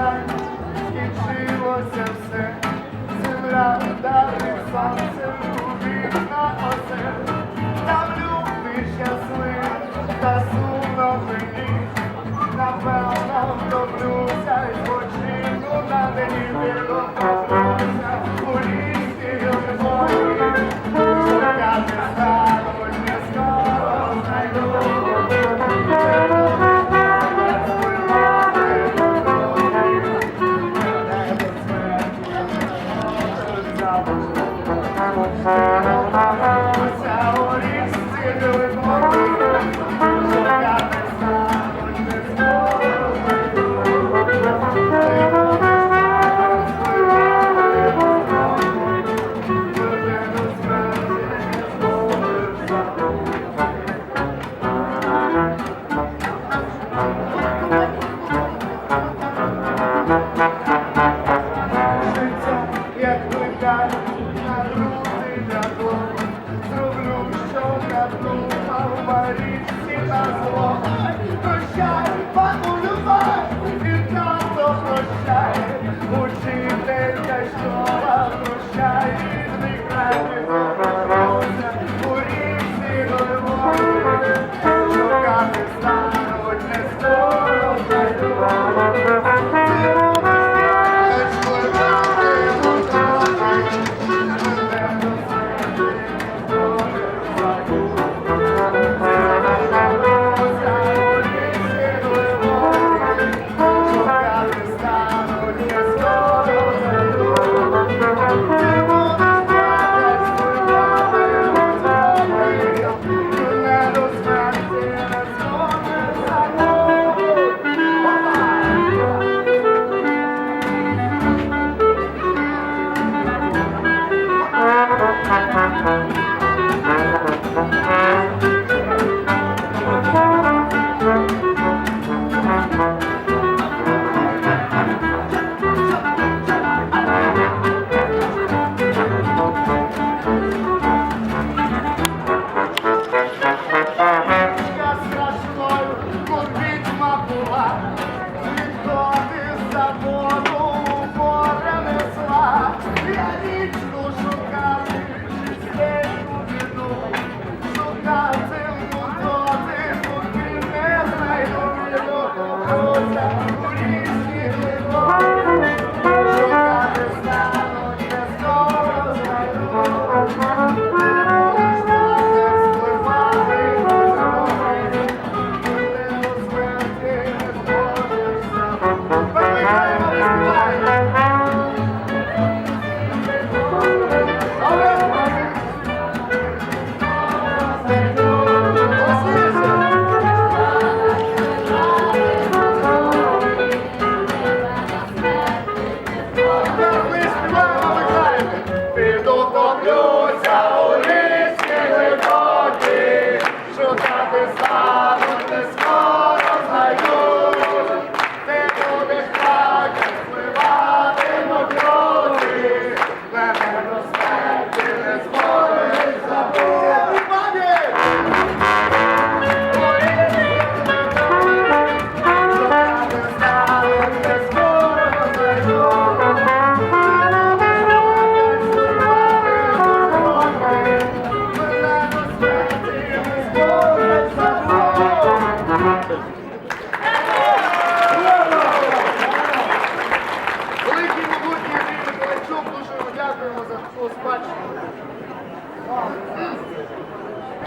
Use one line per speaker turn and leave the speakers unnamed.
Скінчилося все, земля далі сонце любів на осель, там люди щаслив, та сумно мені, напевно втоплюся й почину на день. God.